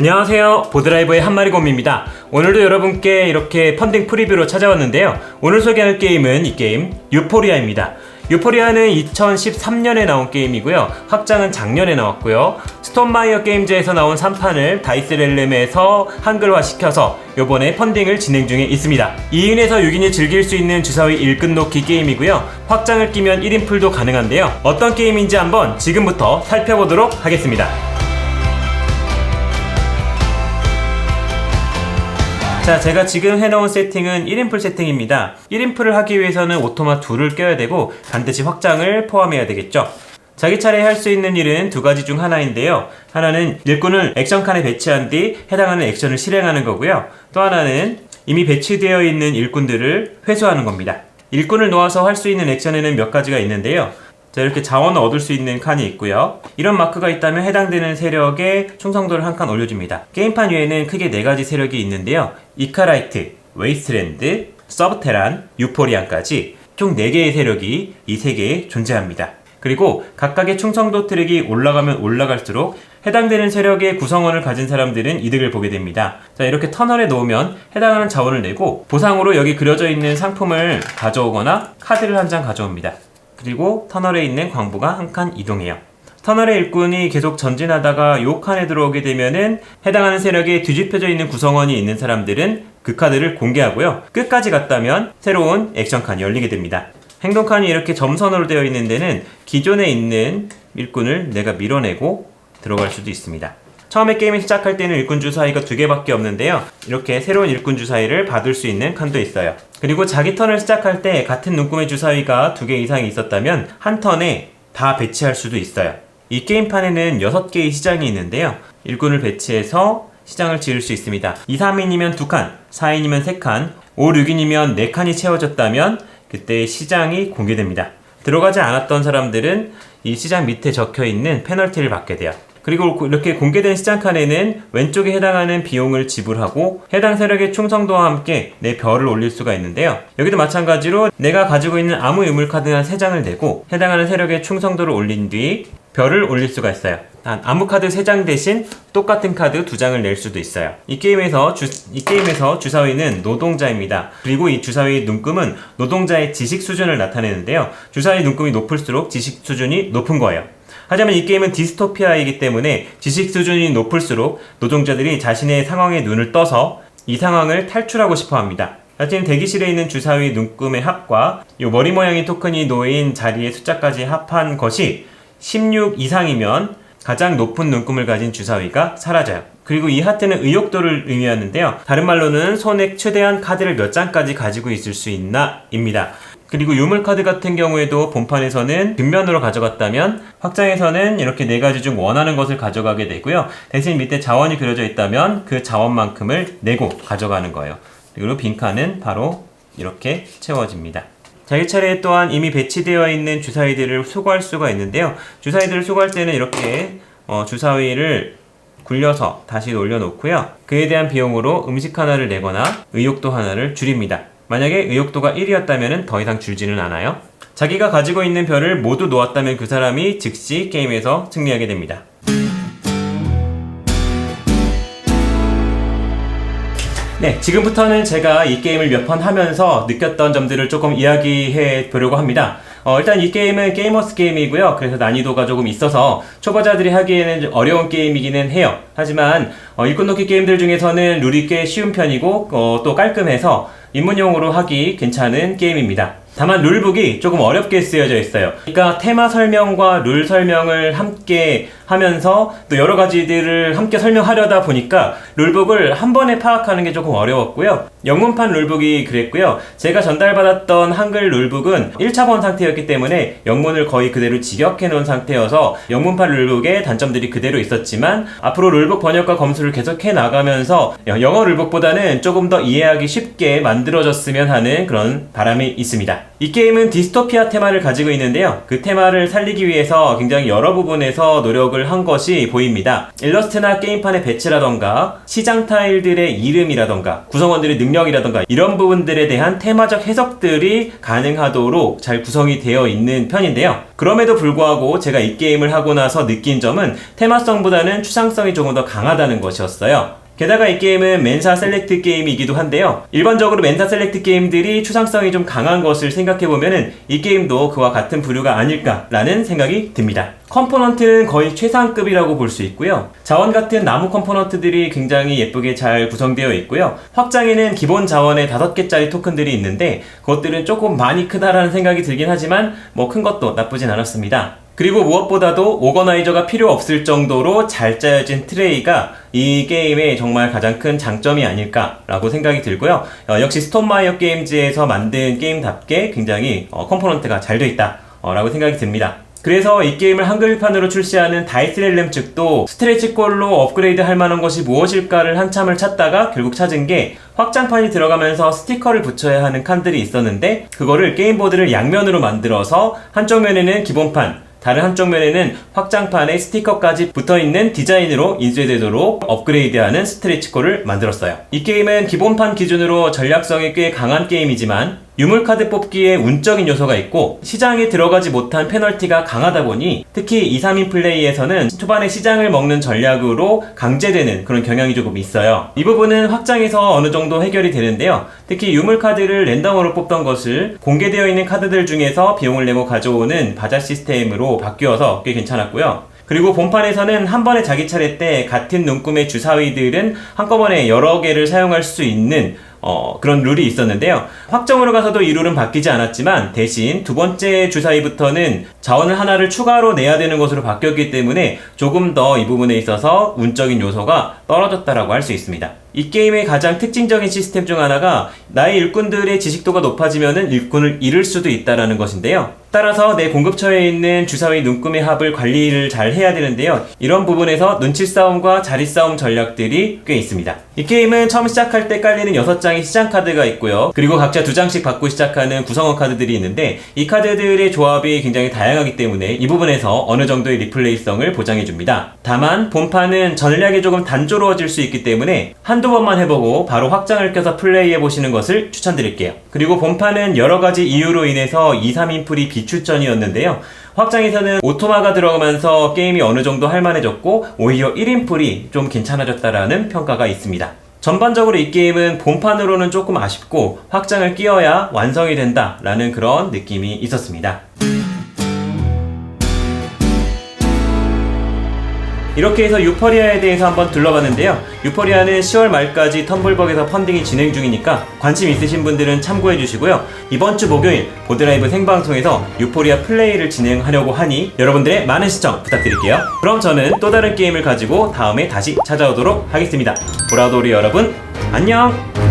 안녕하세요. 보드라이버의 한마리곰입니다. 오늘도 여러분께 이렇게 펀딩 프리뷰로 찾아왔는데요. 오늘 소개할 게임은 이 게임 유포리아입니다. 유포리아는 2013년에 나온 게임이고요. 확장은 작년에 나왔고요. 스톤마이어 게임즈에서 나온 3판을 다이스 렐렘에서 한글화 시켜서 요번에 펀딩을 진행 중에 있습니다. 2인에서 6인이 즐길 수 있는 주사위 일끝 놓기 게임이고요. 확장을 끼면 1인 풀도 가능한데요. 어떤 게임인지 한번 지금부터 살펴보도록 하겠습니다. 자, 제가 지금 해놓은 세팅은 1인풀 세팅입니다. 1인풀을 하기 위해서는 오토마 2를 껴야 되고 반드시 확장을 포함해야 되겠죠. 자기 차례 할수 있는 일은 두 가지 중 하나인데요. 하나는 일꾼을 액션칸에 배치한 뒤 해당하는 액션을 실행하는 거고요. 또 하나는 이미 배치되어 있는 일꾼들을 회수하는 겁니다. 일꾼을 놓아서 할 수 있는 액션에는 몇 가지가 있는데요. 자, 이렇게 자원을 얻을 수 있는 칸이 있고요. 이런 마크가 있다면 해당되는 세력의 충성도를 한 칸 올려줍니다. 게임판 위에는 크게 네 가지 세력이 있는데요. 이카라이트, 웨이스트랜드, 서브테란, 유포리안까지 총 4개의 세력이 이 세계에 존재합니다. 그리고 각각의 충성도 트랙이 올라가면 올라갈수록 해당되는 세력의 구성원을 가진 사람들은 이득을 보게 됩니다. 자, 이렇게 터널에 놓으면 해당하는 자원을 내고 보상으로 여기 그려져 있는 상품을 가져오거나 카드를 한 장 가져옵니다. 그리고 터널에 있는 광부가 한 칸 이동해요. 터널의 일꾼이 계속 전진하다가 요 칸에 들어오게 되면은 해당하는 세력에 뒤집혀져 있는 구성원이 있는 사람들은 그 카드를 공개하고요. 끝까지 갔다면 새로운 액션 칸이 열리게 됩니다. 행동 칸이 이렇게 점선으로 되어 있는 데는 기존에 있는 일꾼을 내가 밀어내고 들어갈 수도 있습니다. 처음에 게임을 시작할 때는 일꾼 주사위가 두 개밖에 없는데요. 이렇게 새로운 일꾼 주사위를 받을 수 있는 칸도 있어요. 그리고 자기 턴을 시작할 때 같은 눈금의 주사위가 두 개 이상이 있었다면 한 턴에 다 배치할 수도 있어요. 이 게임판에는 6개의 시장이 있는데요. 일꾼을 배치해서 시장을 지을 수 있습니다. 2, 3인이면 2칸, 4인이면 3칸, 5, 6인이면 4칸이 채워졌다면 그때 시장이 공개됩니다. 들어가지 않았던 사람들은 이 시장 밑에 적혀 있는 페널티를 받게 돼요. 그리고 이렇게 공개된 시장 칸에는 왼쪽에 해당하는 비용을 지불하고 해당 세력의 충성도와 함께 내 별을 올릴 수가 있는데요. 여기도 마찬가지로 내가 가지고 있는 아무 유물 카드 한 3장을 내고 해당하는 세력의 충성도를 올린 뒤 별을 올릴 수가 있어요. 단 아무 카드 3장 대신 똑같은 카드 2장을 낼 수도 있어요. 이 게임에서 주, 이 게임에서 주사위는 노동자입니다. 그리고 이 주사위의 눈금은 노동자의 지식 수준을 나타내는데요. 주사위 눈금이 높을수록 지식 수준이 높은 거예요. 하지만 이 게임은 디스토피아이기 때문에 지식 수준이 높을수록 노동자들이 자신의 상황에 눈을 떠서 이 상황을 탈출하고 싶어 합니다. 하지만 대기실에 있는 주사위 눈금의 합과 이 머리 모양의 토큰이 놓인 자리의 숫자까지 합한 것이 16 이상이면 가장 높은 눈금을 가진 주사위가 사라져요. 그리고 이 하트는 의욕도를 의미하는데요. 다른 말로는 손에 최대한 카드를 몇 장까지 가지고 있을 수 있나 입니다. 그리고 유물 카드 같은 경우에도 본판에서는 뒷면으로 가져갔다면 확장에서는 이렇게 네 가지 중 원하는 것을 가져가게 되고요. 대신 밑에 자원이 그려져 있다면 그 자원만큼을 내고 가져가는 거예요. 그리고 빈칸은 바로 이렇게 채워집니다. 자기 차례에 또한 이미 배치되어 있는 주사위들을 수거할 수가 있는데요. 주사위들을 수거할 때는 이렇게 어, 주사위를 굴려서 다시 올려놓고요. 그에 대한 비용으로 음식 하나를 내거나 의욕도 하나를 줄입니다. 만약에 의욕도가 1이었다면 더 이상 줄지는 않아요. 자기가 가지고 있는 별을 모두 놓았다면 그 사람이 즉시 게임에서 승리하게 됩니다. 네, 지금부터는 제가 이 게임을 몇 번 하면서 느꼈던 점들을 조금 이야기해 보려고 합니다. 어, 일단 이 게임은 게이머스 게임이고요. 그래서 난이도가 조금 있어서 초보자들이 하기에는 좀 어려운 게임이기는 해요. 하지만 어, 일꾼 놓기 게임들 중에서는 룰이 꽤 쉬운 편이고 어, 또 깔끔해서 입문용으로 하기 괜찮은 게임입니다. 다만 룰북이 조금 어렵게 쓰여져 있어요. 그러니까 테마 설명과 룰 설명을 함께 하면서 또 여러 가지들을 함께 설명하려다 보니까 룰북을 한 번에 파악하는 게 조금 어려웠고요. 영문판 룰북이 그랬고요. 제가 전달받았던 한글 룰북은 1차본 상태였기 때문에 영문을 거의 그대로 직역해 놓은 상태여서 영문판 룰북의 단점들이 그대로 있었지만 앞으로 룰북 번역과 검수를 계속해 나가면서 영어 룰북보다는 조금 더 이해하기 쉽게 만들어졌으면 하는 그런 바람이 있습니다. 이 게임은 디스토피아 테마를 가지고 있는데요. 그 테마를 살리기 위해서 굉장히 여러 부분에서 노력을 한 것이 보입니다. 일러스트나 게임판의 배치라던가 시장 타일들의 이름이라던가 구성원들의 능력이라던가 이런 부분들에 대한 테마적 해석들이 가능하도록 잘 구성이 되어 있는 편인데요. 그럼에도 불구하고 제가 이 게임을 하고 나서 느낀 점은 테마성보다는 추상성이 조금 더 강하다는 것이었어요. 게다가 이 게임은 멘사 셀렉트 게임이기도 한데요. 일반적으로 멘사 셀렉트 게임들이 추상성이 좀 강한 것을 생각해보면은 이 게임도 그와 같은 부류가 아닐까라는 생각이 듭니다. 컴포넌트는 거의 최상급이라고 볼 수 있고요. 자원 같은 나무 컴포넌트들이 굉장히 예쁘게 잘 구성되어 있고요. 확장에는 기본 자원의 5개짜리 토큰들이 있는데 그것들은 조금 많이 크다라는 생각이 들긴 하지만 뭐 큰 것도 나쁘진 않았습니다. 그리고 무엇보다도 오거나이저가 필요 없을 정도로 잘 짜여진 트레이가 이 게임의 정말 가장 큰 장점이 아닐까라고 생각이 들고요. 어, 역시 스톤마이어 게임즈에서 만든 게임답게 굉장히 어, 컴포넌트가 잘 되어 있다라고 생각이 듭니다. 그래서 이 게임을 한글판으로 출시하는 다이스렐름 측도 스트레치골로 업그레이드 할 만한 것이 무엇일까를 한참을 찾다가 결국 찾은 게 확장판이 들어가면서 스티커를 붙여야 하는 칸들이 있었는데 그거를 게임보드를 양면으로 만들어서 한쪽 면에는 기본판 다른 한쪽 면에는 확장판에 스티커까지 붙어있는 디자인으로 인쇄되도록 업그레이드하는 스트레치콜을 만들었어요. 이 게임은 기본판 기준으로 전략성이 꽤 강한 게임이지만 유물카드 뽑기에 운적인 요소가 있고 시장에 들어가지 못한 페널티가 강하다 보니 특히 2, 3인 플레이에서는 초반에 시장을 먹는 전략으로 강제되는 그런 경향이 조금 있어요. 이 부분은 확장에서 어느 정도 해결이 되는데요. 특히 유물카드를 랜덤으로 뽑던 것을 공개되어 있는 카드들 중에서 비용을 내고 가져오는 바자 시스템으로 바뀌어서 꽤 괜찮았고요. 그리고 본판에서는 한 번에 자기 차례 때 같은 눈금의 주사위들은 한꺼번에 여러 개를 사용할 수 있는 어, 그런 룰이 있었는데요. 확정으로 가서도 이 룰은 바뀌지 않았지만 대신 두 번째 주사위부터는 자원을 하나를 추가로 내야 되는 것으로 바뀌었기 때문에 조금 더 이 부분에 있어서 운적인 요소가 떨어졌다라고 할 수 있습니다. 이 게임의 가장 특징적인 시스템 중 하나가 나의 일꾼들의 지식도가 높아지면은 일꾼을 잃을 수도 있다라는 것인데요. 따라서 내 공급처에 있는 주사위 눈금의 합을 관리를 잘 해야 되는데요. 이런 부분에서 눈치 싸움과 자리 싸움 전략들이 꽤 있습니다. 이 게임은 처음 시작할 때 깔리는 6장의 시장 카드가 있고요. 그리고 각자 2장씩 받고 시작하는 구성원 카드들이 있는데 이 카드들의 조합이 굉장히 다양하기 때문에 이 부분에서 어느 정도의 리플레이성을 보장해 줍니다. 다만 본판은 전략이 조금 단조로워질 수 있기 때문에 한두 번만 해보고 바로 확장을 껴서 플레이해 보시는 것을 추천드릴게요. 그리고 본판은 여러 가지 이유로 인해서 2, 3인풀이 비출전이었는데요. 확장에서는 오토마가 들어가면서 게임이 어느 정도 할만해졌고 오히려 1인풀이 좀 괜찮아졌다라는 평가가 있습니다. 전반적으로 이 게임은 본판으로는 조금 아쉽고 확장을 끼워야 완성이 된다라는 그런 느낌이 있었습니다. 이렇게 해서 유퍼리아에 대해서 한번 둘러봤는데요. 유퍼리아는 10월 말까지 텀블벅에서 펀딩이 진행 중이니까 관심 있으신 분들은 참고해 주시고요. 이번 주 목요일 보드라이브 생방송에서 유포리아 플레이를 진행하려고 하니 여러분들의 많은 시청 부탁드릴게요. 그럼 저는 또 다른 게임을 가지고 다음에 다시 찾아오도록 하겠습니다. 보라돌이 여러분, 안녕!